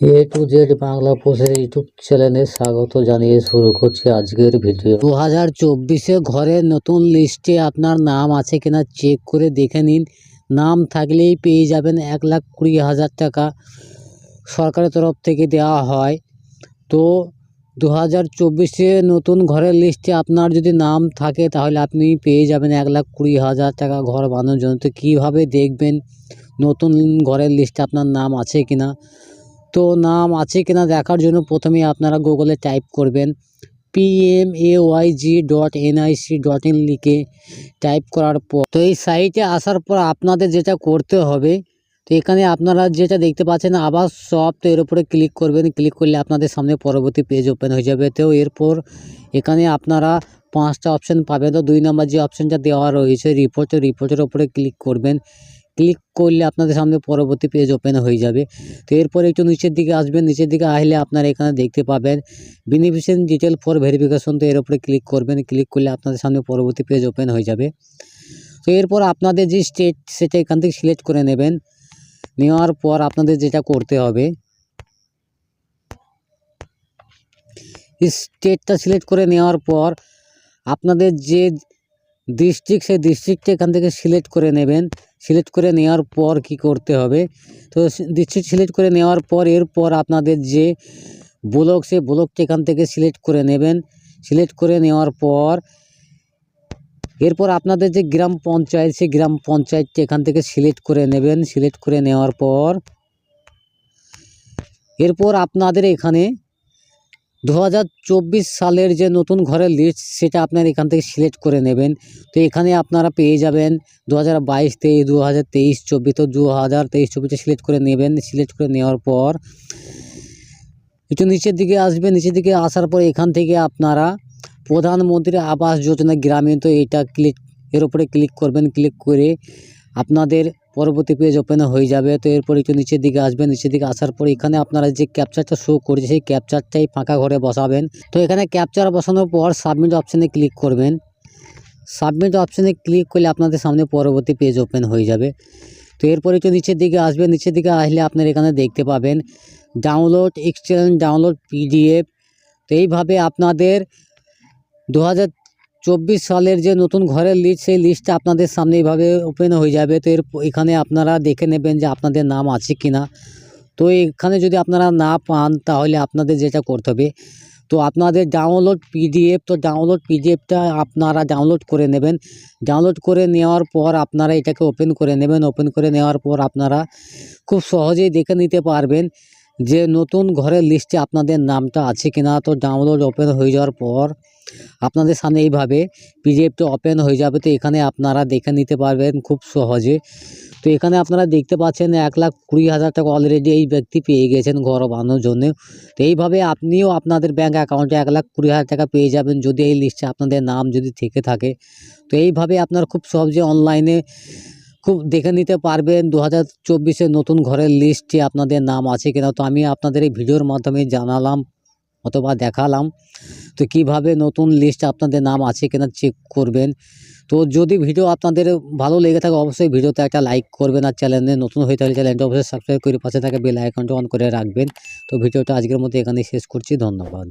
A to Z Bangla পোষের YouTube চ্যানেলে স্বাগত জানিয়ে শুরু করছি আজকের ভিডিও। দু হাজার চব্বিশে ঘরের নতুন লিস্টে আপনার নাম আছে কিনা চেক করে দেখে নিন। নাম থাকলেই পেয়ে যাবেন এক লাখ কুড়ি হাজার টাকা সরকারের তরফ থেকে দেওয়া হয়। তো দু হাজার চব্বিশে নতুন ঘরের লিস্টে আপনার যদি নাম থাকে তাহলে আপনি পেয়ে যাবেন এক লাখ কুড়ি হাজার টাকা ঘর বানানোর জন্য। তো কীভাবে দেখবেন নতুন ঘরের লিস্টে আপনার নাম আছে কিনা? তো নাম আছে কিনা দেখার জন্য প্রথমে আপনারা গুগলে টাইপ করবেন। PMAYG dot NIC dot in লিখে টাইপ করার পর তো এই সাইটে আসার পর আপনাদের যেটা করতে হবে, তো এখানে আপনারা যেটা দেখতে পাচ্ছেন আবার সব তো এর উপরে ক্লিক করবেন। ক্লিক করলে আপনাদের সামনে পরবর্তী পেজ ওপেন হয়ে যাবে। তো এরপর এখানে আপনারা পাঁচটা অপশান পাবেন। তো দুই নম্বর যে অপশানটা দেওয়া রয়েছে রিপোর্ট রিপোর্টের উপরে ক্লিক করবেন। ক্লিক করলে আপনাদের সামনে পরবর্তী পেজ ওপেন হয়ে যাবে। তো এরপরে একটু নিচের দিকে আসবেন। নিচের দিকে আসলে আপনারা এখানে দেখতে পাবেন বেনিফিশিয়ারি ডিটেল ফর ভেরিফিকেশন তো এর উপরে ক্লিক করবেন। ক্লিক করলে আপনাদের সামনে পরবর্তী পেজ ওপেন হয়ে যাবে। তো এরপর আপনাদের যে স্টেট সেটা এখান থেকে সিলেক্ট করে নেবেন। নেওয়ার পর আপনাদের যেটা করতে হবে স্টেটটা সিলেক্ট করে নেওয়ার পর আপনাদের যে ডিস্ট্রিক্ট সেই ডিস্ট্রিক্টটা এখান থেকে সিলেক্ট করে নেবেন। সিলেক্ট করে নেওয়ার পর কি করতে হবে? তো ডিস্ট্রিক্ট সিলেক্ট করে নেওয়ার পর এরপর আপনাদের যে ব্লক, সেই ব্লকটা এখান থেকে সিলেক্ট করে নেবেন। সিলেক্ট করে নেওয়ার পর এরপর আপনাদের যে গ্রাম পঞ্চায়েত, সেই গ্রাম পঞ্চায়েতটি এখান থেকে সিলেক্ট করে নেবেন। সিলেক্ট করে নেওয়ার পর এরপর আপনাদের এখানে দু হাজার চব্বিশ সালের যে নতুন ঘরের লিস্ট সেটা আপনার এখান থেকে সিলেক্ট করে নেবেন। তো এখানে আপনারা পেয়ে যাবেন দু হাজার বাইশ তেইশ, দু হাজার তেইশ, চব্বিশ, তো দু হাজার তেইশ, চব্বিশে সিলেক্ট করে নেবেন। সিলেক্ট করে নেওয়ার পর একটু নিচের দিকে আসবেন। নিচের দিকে আসার পর এখান থেকে আপনারা প্রধানমন্ত্রী আবাস যোজনা গ্রামীণ তো এটা ক্লিক এর উপরে ক্লিক করবেন। ক্লিক করে আপনাদের পরবর্তী পেজ ওপেন হয়ে যাবে। তো এরপর একটু নিচের দিকে আসবেন। নিচের দিকে আসার পর এখানে আপনারা যে ক্যাপচারটা শো করছে, সেই ক্যাপচারটাই ফাঁকা ঘরে বসাবেন। তো এখানে ক্যাপচার বসানোর পর সাবমিট অপশানে ক্লিক করবেন। সাবমিট অপশানে ক্লিক করলে আপনাদের সামনে পরবর্তী পেজ ওপেন হয়ে যাবে। তো এরপর একটু নিচের দিকে আসবেন। নিচের দিকে আসলে আপনারা এখানে দেখতে পাবেন ডাউনলোড এক্সচেঞ্জ ডাউনলোড পিডিএফ তো এইভাবে আপনাদের দু হাজার চব্বিশ সালের যে নতুন ঘরের লিস্ট সেই লিস্টটা আপনাদের সামনে এইভাবে ওপেন হয়ে যাবে। তো এর এখানে আপনারা দেখে নেবেন যে আপনাদের নাম আছে কি না তো এখানে যদি আপনারা না পান, তাহলে আপনাদের যেটা করতে হবে, তো আপনাদের ডাউনলোড পিডিএফ তো ডাউনলোড পিডিএফটা আপনারা ডাউনলোড করে নেবেন। ডাউনলোড করে নেওয়ার পর আপনারা এটাকে ওপেন করে নেবেন। ওপেন করে নেওয়ার পর আপনারা খুব সহজেই দেখে নিতে পারবেন। যে নতুন ঘরের লিস্টে আপনাদের নামটা আছে কিনা তো ডাউনলোড ওপেন হয়ে যাওয়ার পর আপনাদের সামনে এইভাবে পিডিএফটা ওপেন হয়ে যাবে। তো এখানে আপনারা দেখে নিতে পারবেন খুব সহজে। তো এখানে আপনারা দেখতে পাচ্ছেন এক লাখ কুড়ি হাজার টাকা অলরেডি এই ব্যক্তি পেয়ে গেছেন ঘর বানানোর জন্য। তো এইভাবে আপনিও আপনাদের ব্যাঙ্ক অ্যাকাউন্টে এক লাখ কুড়ি হাজার টাকা পেয়ে যাবেন যদি এই লিস্টে আপনাদের নাম যদি থেকে থাকে। তো এইভাবে আপনার খুব সহজে অনলাইনে খুব দেখে নিতে পারবেন। দু হাজার চব্বিশের নতুন ঘরের লিস্টে আপনাদের নাম আছে কিনা? তো আমি আপনাদের এই ভিডিওর মাধ্যমে জানালাম অথবা দেখালাম তো কীভাবে নতুন লিস্ট আপনাদের নাম আছে কিনা চেক করবেন। তো যদি ভিডিও আপনাদের ভালো লেগে থাকে, অবশ্যই ভিডিওতে একটা লাইক করবেন আর চ্যানেলে নতুন হয়ে থাকলে চ্যানেলটা অবশ্যই সাবস্ক্রাইব করে পাশে থাকা বেল আইকনটা অন করে রাখবেন। তো ভিডিওটা আজকের মধ্যে এখানে শেষ করছি। ধন্যবাদ।